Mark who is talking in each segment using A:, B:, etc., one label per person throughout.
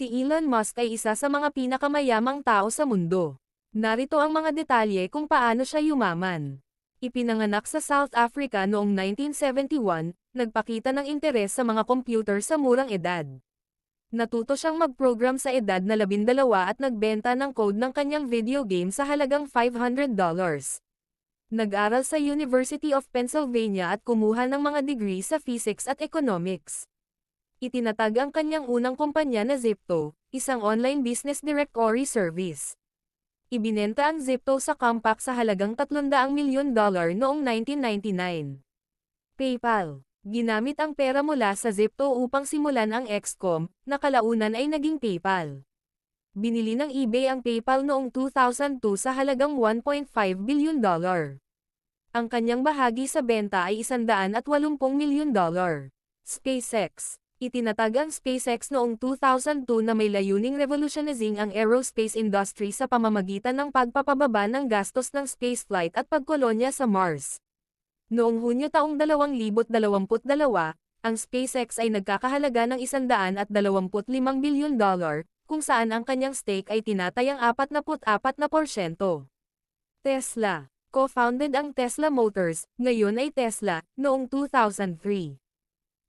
A: Si Elon Musk ay isa sa mga pinakamayamang tao sa mundo. Narito ang mga detalye kung paano siya yumaman. Ipinanganak sa South Africa noong 1971, nagpakita ng interes sa mga computer sa murang edad. Natuto siyang mag-program sa edad na 12 at nagbenta ng code ng kanyang video game sa halagang $500. Nag-aral sa University of Pennsylvania at kumuha ng mga degree sa physics at economics. Itinatag ang kanyang unang kumpanya na Zipto, isang online business directory service. Ibinenta ang Zipto sa Compaq sa halagang 300 milyon dollar noong 1999. PayPal Ginamit ang pera mula sa Zipto upang simulan ang XCOM, na kalaunan ay naging PayPal. Binili ng eBay ang PayPal noong 2002 sa halagang 1.5 billion dollar. Ang kanyang bahagi sa benta ay 180 milyon dollar. SpaceX Itinatag ang SpaceX noong 2002 na may layuning revolutionizing ang aerospace industry sa pamamagitan ng pagpapababa ng gastos ng spaceflight at pagkolonya sa Mars. Noong Hunyo taong 2022, ang SpaceX ay nagkakahalaga ng 125 bilyon dollar, kung saan ang kanyang stake ay tinatayang 44%. Tesla Co-founded ang Tesla Motors, ngayon ay Tesla, noong 2003.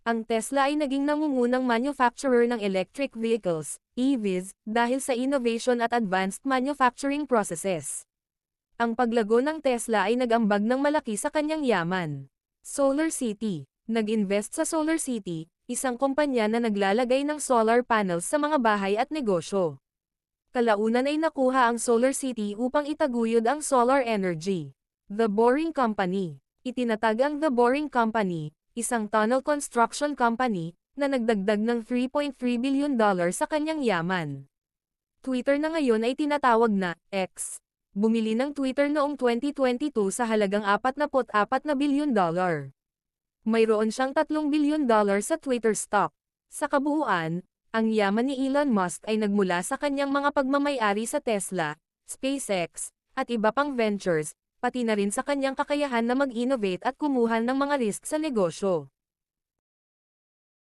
A: Ang Tesla ay naging nangungunang manufacturer ng electric vehicles, EVs, dahil sa innovation at advanced manufacturing processes. Ang paglago ng Tesla ay nagambag ng malaki sa kanyang yaman. Solar City Nag-invest sa Solar City, isang kumpanya na naglalagay ng solar panels sa mga bahay at negosyo. Kalaunan ay nakuha ang Solar City upang itaguyod ang solar energy. The Boring Company Itinatag ang The Boring Company, isang tunnel construction company, na nagdagdag ng 3.3 billion dollar sa kanyang yaman. Twitter na ngayon ay tinatawag na X. Bumili ng Twitter noong 2022 sa halagang 44 na bilyon dollar. Mayroon siyang 3 bilyon dollar sa Twitter stock. Sa kabuuan, ang yaman ni Elon Musk ay nagmula sa kanyang mga pagmamayari sa Tesla, SpaceX, at iba pang ventures, pati na rin sa kanyang kakayahan na mag-innovate at kumuha ng mga risk sa negosyo.